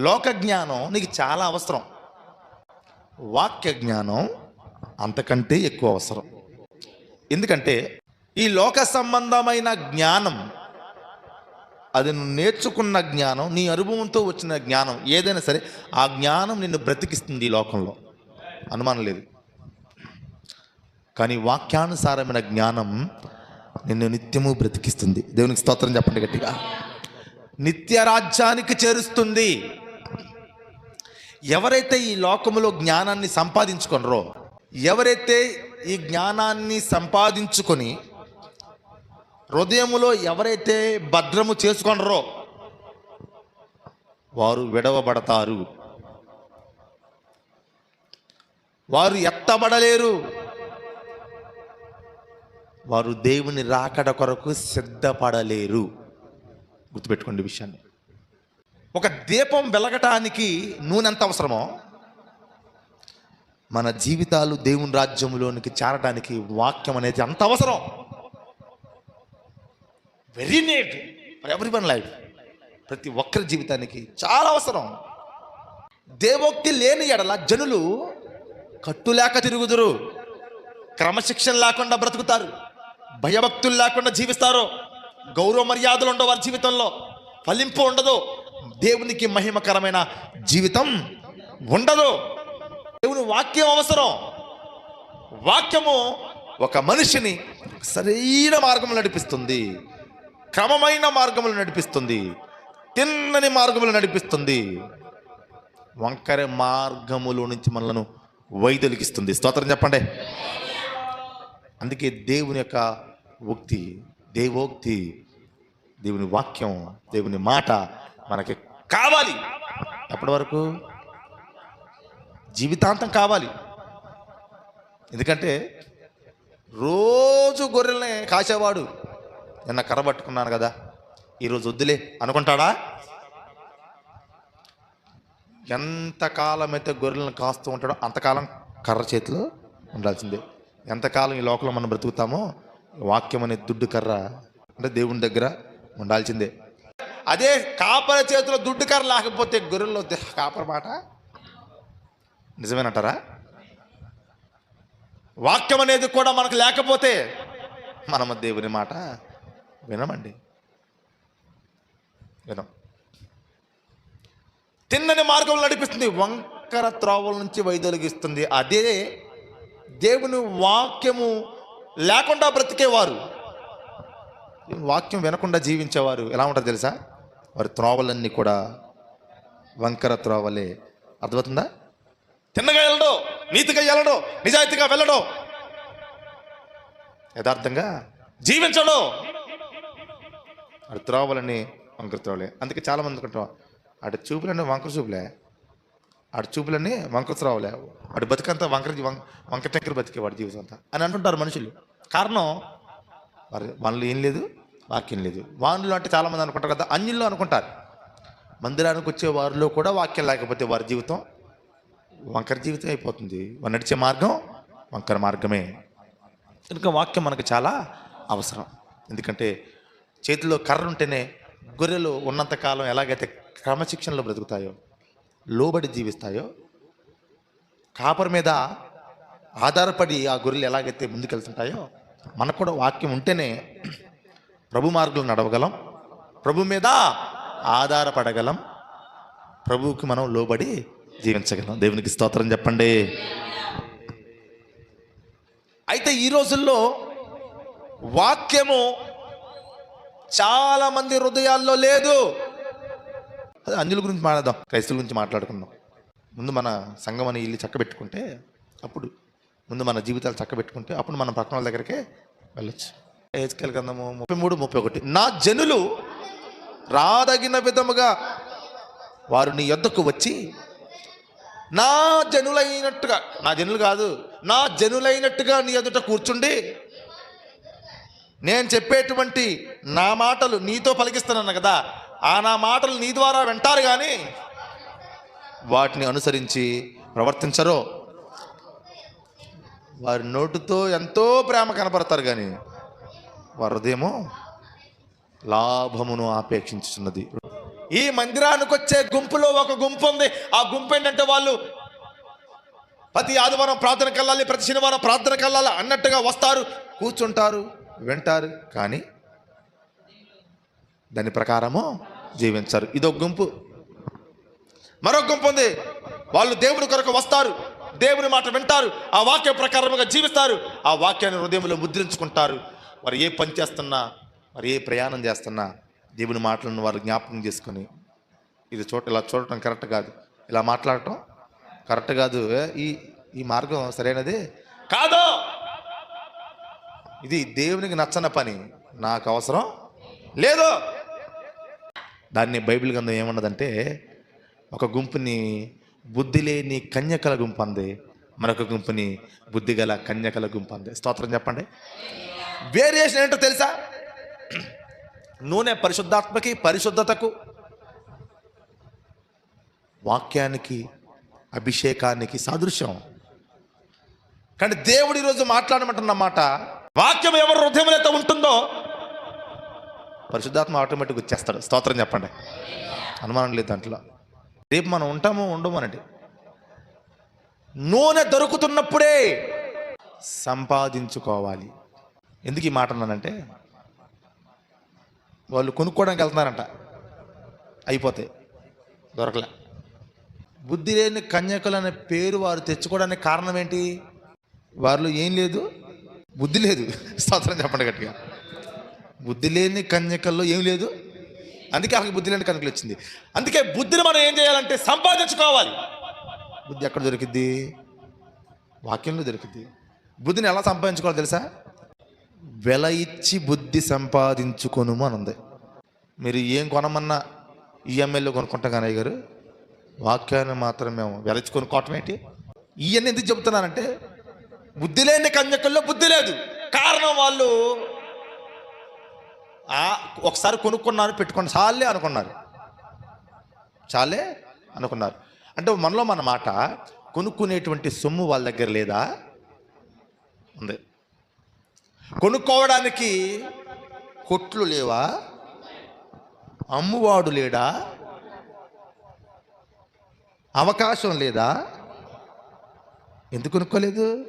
లోక జ్ఞానం నీకు చాలా అవసరం. వాక్య జ్ఞానం అంతకంటే ఎక్కువ అవసరం. ఎందుకంటే ఈ లోక సంబంధమైన జ్ఞానం అది నువ్వు నేర్చుకున్న జ్ఞానం నీ అనుభవంతో వచ్చిన జ్ఞానం ఏదైనా సరే ఆ జ్ఞానం నిన్ను బ్రతికిస్తుంది ఈ లోకంలో. అనుమానం లేదు. కానీ వాక్యానుసారమైన జ్ఞానం నిన్ను నిత్యము బ్రతికిస్తుంది. దేవునికి స్తోత్రం చెప్పండి గట్టిగా. నిత్య రాజ్యానికి చేరుస్తుంది. ఎవరైతే ఈ లోకములో జ్ఞానాన్ని సంపాదించుకొనరో ఎవరైతే ఈ జ్ఞానాన్ని సంపాదించుకొని హృదయములో ఎవరైతే భద్రము చేసుకొనరో వారు విడవబడతారు. వారు ఎత్తబడలేరు. వారు దేవుని రాకడ కొరకు సిద్ధపడలేరు. గుర్తుపెట్టుకోండి విషయాన్ని. ఒక దీపం వెలగటానికి నూనె ఎంత అవసరమో? మన జీవితాలు దేవుని రాజ్యంలోనికి చేరడానికి వాక్యం అనేది అంత అవసరం? Very neat for everyone life ప్రతి ఒక్కరి జీవితానికి చాలా అవసరం. దేవోక్తి లేని ఎడల జనులు కట్టులేక తిరుగుదురు. క్రమశిక్షణ లేకుండా బ్రతుకుతారు. భయభక్తులు లేకుండా జీవిస్తారు. గౌరవ మర్యాదలు ఉండవు వారి జీవితంలో. ఫలింపు ఉండదు. దేవునికి మహిమకరమైన జీవితం ఉండదు. దేవుని వాక్యం అవసరం. వాక్యము ఒక మనిషిని సరైన మార్గంలో నడిపిస్తుంది. క్రమమైన మార్గములు నడిపిస్తుంది. తిన్నని మార్గములు నడిపిస్తుంది. వంకర మార్గములో నుంచి మనలను వైదొలిగిస్తుంది. స్తోత్రం చెప్పండి. అందుకే దేవుని యొక్క ఉక్తి దేవోక్తి దేవుని వాక్యం దేవుని మాట మనకి కావాలి. ఎప్పటి వరకు జీవితాంతం కావాలి. ఎందుకంటే రోజు గొర్రెల్ని కాసేవాడు. నిన్న కర్ర పట్టుకున్నాను కదా. ఈరోజు వద్దులే. అనుకుంటాడా? ఎంతకాలం అయితే గొర్రెలను కాస్తూ ఉంటాడో అంతకాలం కర్ర చేతిలో ఉండాల్సిందే. ఎంతకాలం ఈ లోకంలో మనం బ్రతుకుతామో వాక్యం అనే దుడ్డు కర్ర అంటే దేవుని దగ్గర ఉండాల్సిందే. అదే కాపర చేతిలో దుడ్డు కర్ర లేకపోతే గొర్రెల్లో కాపర మాట? నిజమేనంటారా? వాక్యం అనేది కూడా మనకు లేకపోతే మనము దేవుని మాట వినమండి. వినం. తిన్నని మార్గంలో నడిపిస్తుంది వంకర త్రోవల నుంచి వైదొలిగిస్తుంది. అదే దేవుని వాక్యము లేకుండా బ్రతికేవారు. వాక్యం వినకుండా జీవించేవారు. ఎలా ఉంటారు తెలుసా? వారి త్రోవలన్నీ కూడా వంకర త్రోవలే. అర్థమవుతుందా? తిన్నగా వెళ్ళడు నీతిగా వెళ్ళడు నిజాయితీగా వెళ్ళడు. యథార్థంగా జీవించడు. అటు త్రోవలని వంకర త్రోవలే. అందుకే చాలా మంది అనుకుంటాం అటు చూపులన్నీ వంకర చూపులే. అటు చూపులన్నీ వంకర త్రోవలే. అటు బతికంతా వంకర వంకర టెంకర బతికే వాడి జీవితం అంతా. అని అంటుంటారు మనుషులు. కారణం మరి మనలో ఏం లేదు. వాక్యం లేదు. వానులు అంటే చాలామంది అనుకుంటారు కదా అన్యుల్లో అనుకుంటారు. మందిరానికి వచ్చే వారిలో కూడా వాక్యం లేకపోతే వారి జీవితం వంకర జీవితం అయిపోతుంది. వారు నడిచే మార్గం వంకర మార్గమే. కనుక వాక్యం మనకు చాలా అవసరం. ఎందుకంటే చేతిలో కర్ర ఉంటేనే గొర్రెలు ఉన్నంతకాలం ఎలాగైతే క్రమశిక్షణలో బ్రతుకుతాయో లోబడి జీవిస్తాయో కాపర్ మీద ఆధారపడి ఆ గొర్రెలు ఎలాగైతే ముందుకెళ్తుంటాయో మనకు కూడా వాక్యం ఉంటేనే ప్రభు మార్గంలో నడవగలం. ప్రభు మీద ఆధారపడగలం. ప్రభువుకి మనం లోబడి జీవించగలం. దేవునికి స్తోత్రం చెప్పండి. అయితే ఈ రోజుల్లో వాక్యము చాలా మంది హృదయాల్లో లేదు. అదే అంజుల గురించి మాట్లాడదాం. క్రైస్తుల గురించి మాట్లాడుకుందాం. ముందు మన సంఘం అని ఇల్లు చక్కబెట్టుకుంటే అప్పుడు ముందు మన జీవితాలు చక్కబెట్టుకుంటే అప్పుడు మనం పక్కన వాళ్ళ దగ్గరికే వెళ్ళొచ్చు. ఏజ్కెల్ గంధము ముప్పై మూడు ముప్పై ఒకటి. నా జనులు రాదగిన విధముగా వారు నీ యొద్దకు వచ్చి నా జనులైనట్టుగా నా జనులు కాదు నా జనులైనట్టుగా నీ ఎదుట కూర్చుండి నేను చెప్పేటువంటి నా మాటలు నీతో పలికిస్తున్నాను కదా ఆ నా మాటలు నీ ద్వారా వింటారు కానీ వాటిని అనుసరించి ప్రవర్తించరు. వారి నోటితో ఎంతో ప్రేమ కనపడతారు కానీ వరదేమో హృదయము లాభమును ఆపేక్షించుతున్నది ఈ మందిరానికి వచ్చే గుంపులో ఒక గుంపు ఉంది ఆ గుంపు ఏంటంటే వాళ్ళు ప్రతి ఆదివారం ప్రార్థన కల్లాలి ప్రతి శనివారం ప్రార్థన కల్లాలి అన్నట్టుగా వస్తారు. కూర్చుంటారు వింటారు కానీ దాని ప్రకారము జీవించరు. ఇదొక గుంపు. మరొక గుంపు ఉంది వాళ్ళు దేవుడి కొరకు వస్తారు. దేవుని మాట వింటారు. ఆ వాక్య ప్రకారముగా జీవిస్తారు. ఆ వాక్యాన్ని హృదయంలో ముద్రించుకుంటారు. వారు ఏ పని చేస్తున్నా మరి ఏ ప్రయాణం చేస్తున్నా దేవుని మాటలను వారు జ్ఞాపకం చేసుకొని ఇది చోట ఇలా చూడటం కరెక్ట్ కాదు. ఇలా మాట్లాడటం కరెక్ట్ కాదు. ఈ ఈ మార్గం సరైనది? కాదు! ఇది దేవునికి నచ్చని పని. నాకు అవసరం లేదు. దాన్ని బైబిల్ గ్రంథం ఏమన్నదంటే ఒక గుంపుని బుద్ధి లేని కన్యకల గుంపు అంది. మరొక గుంపుని బుద్ధి గల కన్యకల గుంపు అంది. స్తోత్రం చెప్పండి. వేరియేషన్ ఏంటో తెలుసా? నూనె పరిశుద్ధాత్మకి పరిశుద్ధతకు వాక్యానికి అభిషేకానికి సాదృశ్యం. కానీ దేవుడు ఈరోజు మాట్లాడమంటున్న మాట వాక్యం ఎవరు హృదయంలో ఉంటుందో పరిశుద్ధాత్మ ఆటోమేటిక్ వచ్చేస్తాడు. స్తోత్రం చెప్పండి. అనుమానం లేదు దాంట్లో. రేపు మనం ఉంటాము ఉండమనండి నూనె దొరుకుతున్నప్పుడే సంపాదించుకోవాలి. ఎందుకు ఈ మాట అన్నానంటే వాళ్ళు కొనుక్కోవడానికి వెళ్తున్నారంట. అయిపోతాయి దొరకలే. బుద్ధి లేని కన్యకులు అనే పేరు వారు తెచ్చుకోవడానికి కారణం ఏంటి? వారిలో ఏం లేదు? బుద్ధి లేదు. స్తోత్రం చెప్పండి గట్టిగా. బుద్ధి లేని కన్యకల్లో ఏం లేదు? అందుకే వాళ్ళకి బుద్ధి లేని కన్యకలు వచ్చింది. అందుకే బుద్ధిని మనం ఏం చేయాలంటే సంపాదించుకోవాలి. బుద్ధి ఎక్కడ దొరికిద్ది? వాక్యంలో దొరికిద్ది. బుద్ధిని ఎలా సంపాదించుకోవాలో తెలుసా? వెల ఇచ్చి బుద్ధి సంపాదించుకొను అని ఉంది మీరు ఏం కొనమన్నా ఈఎంఐలో కొనుక్కుంటాం కానీ గారు వాక్యాన్ని మాత్రం మేము వెలచి కొనుక్కోవటం ఏంటి? ఇవన్నీ ఎందుకు చెబుతున్నానంటే బుద్ధి లేని కన్యకుల్లో బుద్ధి లేదు. కారణం వాళ్ళు ఒకసారి కొనుక్కున్నారు పెట్టుకుని చాలే అనుకున్నారు. చాలే అనుకున్నారు. అంటే మనలో మన మాట కొనుక్కునేటువంటి సొమ్ము వాళ్ళ దగ్గర లేదా? ఉంది. కొనుక్కోవడానికి కొట్లు లేవా? అమ్మువాడు లేడా? అవకాశం లేదా? ఎందుకు కొనుక్కోలేదు?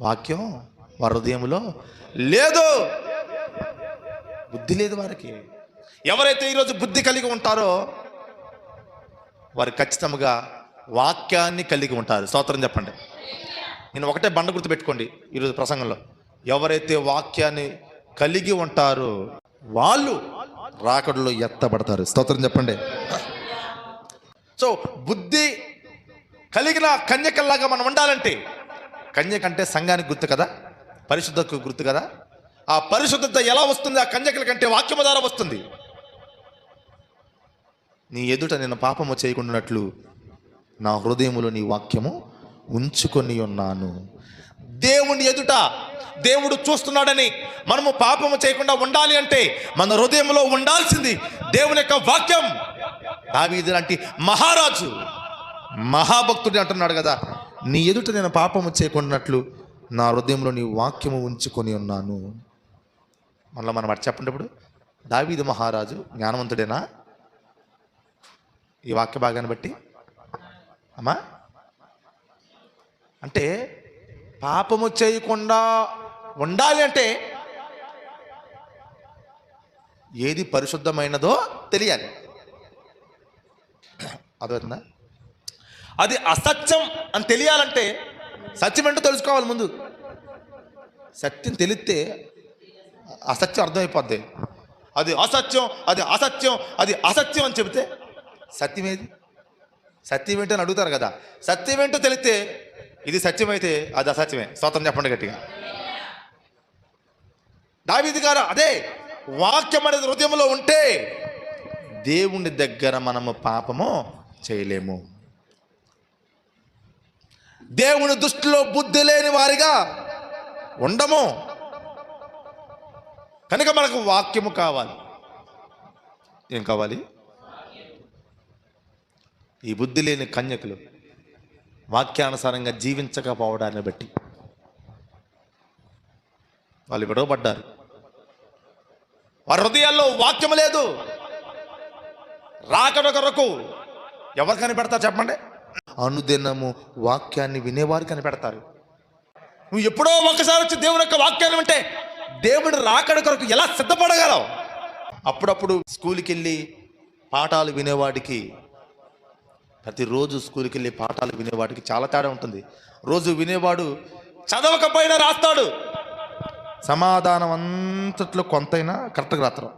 వాక్యం వారి హృదయంలో లేదు. బుద్ధి లేదు వారికి. ఎవరైతే ఈరోజు బుద్ధి కలిగి ఉంటారో వారు ఖచ్చితంగా వాక్యాన్ని కలిగి ఉంటారు. స్తోత్రం చెప్పండి. నేను ఒకటే బండ గుర్తు పెట్టుకోండి ఈరోజు ప్రసంగంలో. ఎవరైతే వాక్యాన్ని కలిగి ఉంటారో వాళ్ళు రాకడలో ఎత్తబడతారు. స్తోత్రం చెప్పండి. సో బుద్ధి కలిగిన కన్యకల్లాగా మనం ఉండాలంటే కన్యక అంటే సంఘానికి గుర్తు కదా? పరిశుద్ధకు గుర్తు కదా? ఆ పరిశుద్ధత ఎలా వస్తుంది? ఆ కన్యకల కంటే వాక్యము ద్వారా వస్తుంది. నీ ఎదుట నేను పాపము చేయకుండానట్లు నా హృదయములో నీ వాక్యము ఉంచుకొని ఉన్నాను. దేవుని ఎదుట దేవుడు చూస్తున్నాడని మనము పాపము చేయకుండా ఉండాలి అంటే మన హృదయంలో ఉండాల్సింది దేవుని యొక్క వాక్యం. దావీదు లాంటి మహారాజు మహాభక్తుడిని అంటున్నాడు కదా నీ ఎదుట నేను పాపము చేయకున్నట్లు నా హృదయంలో నీ వాక్యము ఉంచుకొని ఉన్నాను. మనలో మనం అటు చెప్పండి ఇప్పుడు. దావీదు మహారాజు జ్ఞానవంతుడేనా? ఈ వాక్య భాగాన్ని బట్టి. అమ్మా? అంటే పాపము చేయకుండా ఉండాలి అంటే ఏది పరిశుద్ధమైనదో తెలియాలి. అర్థమవుతుందా? అది అసత్యం అని తెలియాలంటే సత్యం ఏంటో తెలుసుకోవాలి ముందు. సత్యం తెలిస్తే అసత్యం అర్థమైపోద్ది. అది అసత్యం అది అసత్యం అది అసత్యం అని చెబితే సత్యం ఏది? సత్యం ఏంటో అని అడుగుతారు కదా. సత్యం ఏంటో తెలిస్తే ఇది సత్యమైతే అది అసత్యమే. స్వతం చెప్పండి గట్టిగా. దావిది గారు అదే వాక్యం అనేది హృదయంలో ఉంటే దేవుని దగ్గర మనము పాపము చేయలేము. దేవుని దృష్టిలో బుద్ధి లేని వారిగా ఉండము. కనుక మనకు వాక్యము కావాలి. ఏం కావాలి? ఈ బుద్ధి లేని కన్యకులు. వాక్యానుసారంగా జీవించకపోవడాన్ని బట్టి. వాళ్ళు విడవబడ్డారు వారి హృదయాల్లో వాక్యం లేదు. రాకడ కొరకు ఎవరు కనిపెడతారు చెప్పండి? అనుదినము వాక్యాన్ని వినేవారు కనిపెడతారు. నువ్వు ఎప్పుడో ఒకసారి వచ్చి దేవుని యొక్క వాక్యాన్ని వింటే దేవుడు రాకడ కొరకు ఎలా సిద్ధపడగలవు? అప్పుడప్పుడు స్కూల్కి వెళ్ళి పాఠాలు వినేవాడికి ప్రతిరోజు స్కూల్కి వెళ్ళి పాఠాలు వినేవాడికి చాలా తేడా ఉంటుంది. రోజు వినేవాడు చదవకపోయినా రాస్తాడు. సమాధానం అంతట్లో కొంతైనా కరెక్ట్గా రాత్రం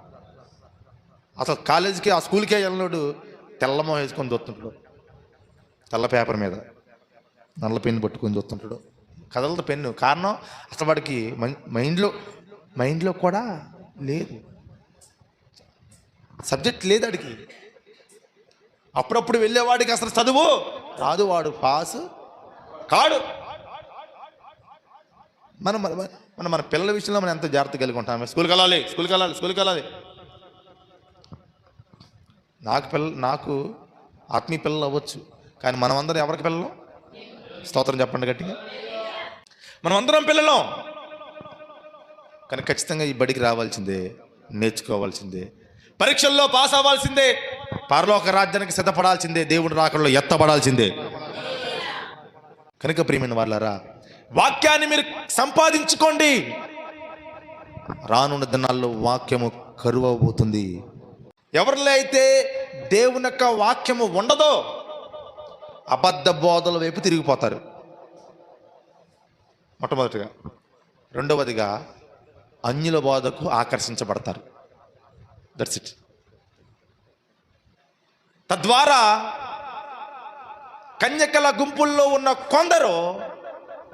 అసలు కాలేజీకి ఆ స్కూల్కే వెళ్ళినోడు తెల్లమో వేసుకొని చూస్తుంటాడు. తెల్ల పేపర్ మీద నల్ల పెన్ను పట్టుకొని చూస్తుంటాడు. కథలతో పెన్ను. కారణం అసలు వాడికి మై- మైండ్లో మైండ్లో కూడా లేదు. సబ్జెక్ట్ లేదు వాడికి అప్పుడప్పుడు వెళ్ళేవాడికి అసలు చదువు రాదు వాడు పాస్. కాడు. మనం మన మన పిల్లల విషయంలో మనం ఎంత జాగ్రత్త కలిగి ఉంటాం? స్కూల్కి వెళ్ళాలి స్కూల్కి వెళ్ళాలి స్కూల్కి వెళ్ళాలి. నాకు పిల్ల నాకు ఆత్మీయ పిల్లలు అవ్వచ్చు కానీ మనమందరం ఎవరికి పిల్లలు? స్తోత్రం చెప్పండి గట్టిగా. మనమందరం పిల్లలం. కానీ ఖచ్చితంగా ఈ బడికి రావాల్సిందే నేర్చుకోవాల్సిందే. పరీక్షల్లో పాస్ అవ్వాల్సిందే. పరలోక రాజ్యానికి సిద్ధపడాల్సిందే దేవుడి రాకడలో ఎత్తబడాల్సిందే. కనుక ప్రియమైన వాళ్ళారా వాక్యాన్ని మీరు సంపాదించుకోండి. రానున్న దినాల్లో వాక్యము కరువు అవబోతుంది ఎవరిలో అయితే దేవుని యొక్క వాక్యము ఉండదో అబద్ధ బోధల వైపు తిరిగిపోతారు. మొట్టమొదటిగా రెండవదిగా అన్యుల బోధకు ఆకర్షించబడతారు. దట్స్ ఇట్ తద్వారా కన్యకల గుంపుల్లో ఉన్న కొందరు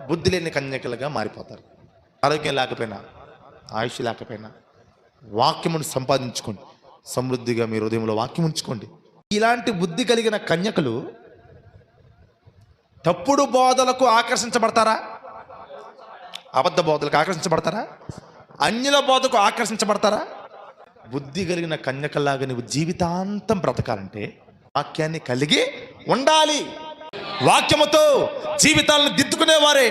బుద్ధి లేని కన్యకలుగా మారిపోతారు. ఆరోగ్యం లేకపోయినా ఆయుష్ లేకపోయినా వాక్యమును సంపాదించుకోండి. సమృద్ధిగా మీ హృదయంలో వాక్యం ఉంచుకోండి. ఇలాంటి బుద్ధి కలిగిన కన్యకలు తప్పుడు బోధలకు ఆకర్షించబడతారా? అబద్ధ బోధలకు ఆకర్షించబడతారా? అన్యుల బోధకు ఆకర్షించబడతారా? బుద్ధి కలిగిన కన్యకలాగా నువ్వు జీవితాంతం బ్రతకాలంటే వాక్యాన్ని కలిగి ఉండాలి. వాక్యముతో జీవితాలను దిద్దుకునేవారే.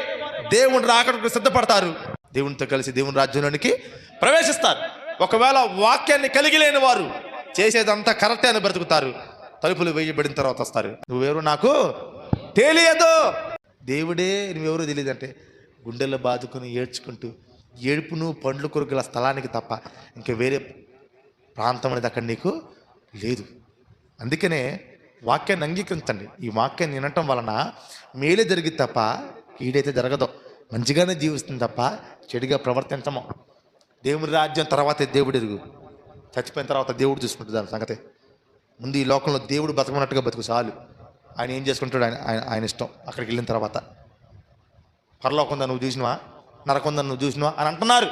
దేవుని రాకడానికి సిద్ధపడతారు. దేవునితో కలిసి దేవుని రాజ్యంలోనికి ప్రవేశిస్తారు. ఒకవేళ వాక్యాన్ని కలిగి లేని వారు చేసేదంతా కరెక్టే అని బ్రతుకుతారు. తలుపులు వేయబడిన తర్వాత వస్తారు. నువ్వెవరు నాకు తెలియదు. దేవుడే నువ్వెవరో తెలియదు అంటే గుండెల్లో బాదుకొని ఏడ్చుకుంటూ ఏడుపును పండ్లు కొరుకుల స్థలానికి తప్ప ఇంకా వేరే ప్రాంతం అనేది అక్కడ నీకు లేదు. అందుకనే వాక్యాన్ని అంగీకరించండి. ఈ వాక్యాన్ని వినటం వలన మేలే జరిగి తప్ప ఈడైతే జరగదు. మంచిగానే జీవిస్తుంది తప్ప చెడుగా ప్రవర్తించము. దేవుని రాజ్యం తర్వాతే దేవుడు ఎరుగు. చచ్చిపోయిన తర్వాత దేవుడు చూసుకుంటుంది దాని సంగతి. ముందు ఈ లోకంలో దేవుడు బతకమన్నట్టుగా బతుకు చాలు. ఆయన ఏం చేసుకుంటాడు ఆయన ఆయన ఆయన ఇష్టం. అక్కడికి వెళ్ళిన తర్వాత పరలోకందా నువ్వు చూసినవా? నరకుందా నువ్వు చూసినవా? అని అంటున్నారు.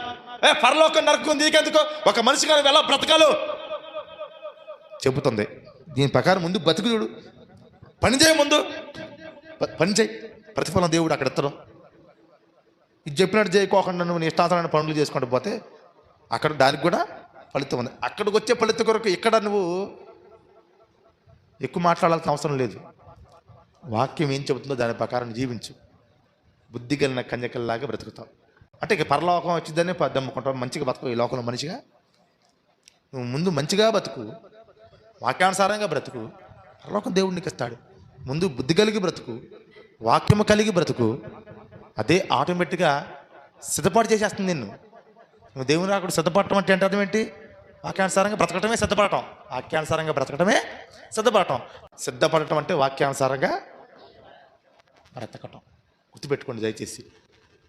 ఏ పరలోకం నరకుంది నీకెందుకు? ఒక మనిషి కానీ ఎలా బ్రతకాలు? చెబుతుంది. దీని ప్రకారం ముందు బతుకు చూడు. పని చేయ ముందు. పని చేయి. ప్రతిఫలం దేవుడు అక్కడ ఎత్తడం ఇది చెప్పినట్టు చేయకోకుండా నువ్వు నీ ఇష్టాసరమైన పనులు చేసుకుంటూ పోతే అక్కడ దానికి కూడా ఫలితం ఉంది. అక్కడికి వచ్చే ఫలితం కొరకు ఇక్కడ నువ్వు ఎక్కువ మాట్లాడాల్సిన అవసరం లేదు. వాక్యం ఏం చెబుతుందో దాని ప్రకారం జీవించు. బుద్ధి కలిగిన కన్యకల్లాగా బ్రతుకుతావు. అంటే ఇక పరలోకం వచ్చిందని దమ్ముకుంటావు. మంచిగా బతుకు ఈ లోకంలో మనిషిగా. నువ్వు ముందు మంచిగా బతుకు. వాక్యానుసారంగా బ్రతుకు పరలోకం దేవుడు నీకు ఇస్తాడు ముందు బుద్ధి కలిగి బ్రతుకు వాక్యము కలిగి బ్రతుకు అదే ఆటోమేటిక్గా సిద్ధపాటు చేసేస్తుంది నిన్ను. నువ్వు దేవుని రాకుడు సిద్ధపడటం అంటే ఏంటి అర్థం ఏంటి? వాక్యానుసారంగా బ్రతకటమే సిద్ధపడటం వాక్యానుసారంగా బ్రతకటమే సిద్ధపడటం సిద్ధపడటం అంటే వాక్యానుసారంగా బ్రతకటం. గుర్తుపెట్టుకోండి దయచేసి.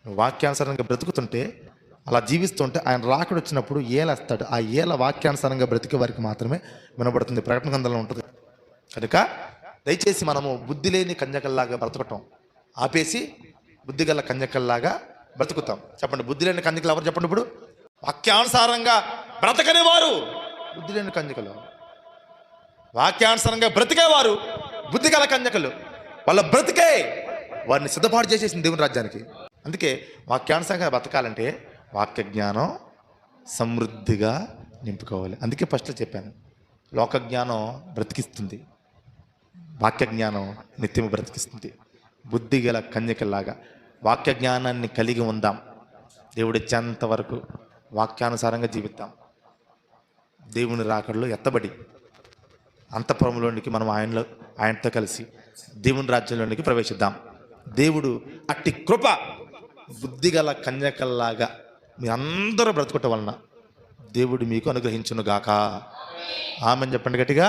నువ్వు వాక్యానుసారంగా బ్రతుకుతుంటే అలా జీవిస్తుంటే ఆయన రాకడు వచ్చినప్పుడు ఏలేస్తాడు. ఆ ఏల వాక్యానుసారంగా బ్రతికే వారికి మాత్రమే వినబడుతుంది. ప్రకటన గ్రంథంలో ఉంటుంది. కనుక దయచేసి మనము బుద్ధి లేని కంజకల్లాగా బ్రతకటం. ఆపేసి బుద్ధి గల కంజకల్లాగా బ్రతుకుతాం. చెప్పండి బుద్ధి లేని కంజకలు ఎవరు చెప్పండి ఇప్పుడు? వాక్యానుసారంగా బ్రతకని వారు బుద్ధి లేని కంజకలు వాక్యానుసారంగా బ్రతికేవారు బుద్ధి గల కంజకలు వాళ్ళ బ్రతికే వారిని సిద్ధపాటు చేసేసింది దేవుని రాజ్యానికి. అందుకే వాక్యానుసారంగా బ్రతకాలంటే వాక్య జ్ఞానం సమృద్ధిగా నింపుకోవాలి. అందుకే ఫస్ట్లో చెప్పాను లోక జ్ఞానం బ్రతికిస్తుంది. వాక్య జ్ఞానం నిత్యం బ్రతికిస్తుంది. బుద్ధి గల కన్యకల్లాగా వాక్య జ్ఞానాన్ని కలిగి ఉందాం. దేవుడు ఇచ్చేంత వరకు వాక్యానుసారంగా జీవిద్దాం. దేవుని రాకడలో ఎత్తబడి అంతఃపురంలోనికి మనం ఆయనలో ఆయనతో కలిసి దేవుని రాజ్యంలోనికి ప్రవేశిద్దాం. దేవుడు అట్టి కృప బుద్ధిగల కన్యకల్లాగా మీ అందరూ బ్రతుకుట వలన దేవుడు మీకు అనుగ్రహించును గాక ఆమెను చెప్పండి గట్టిగా.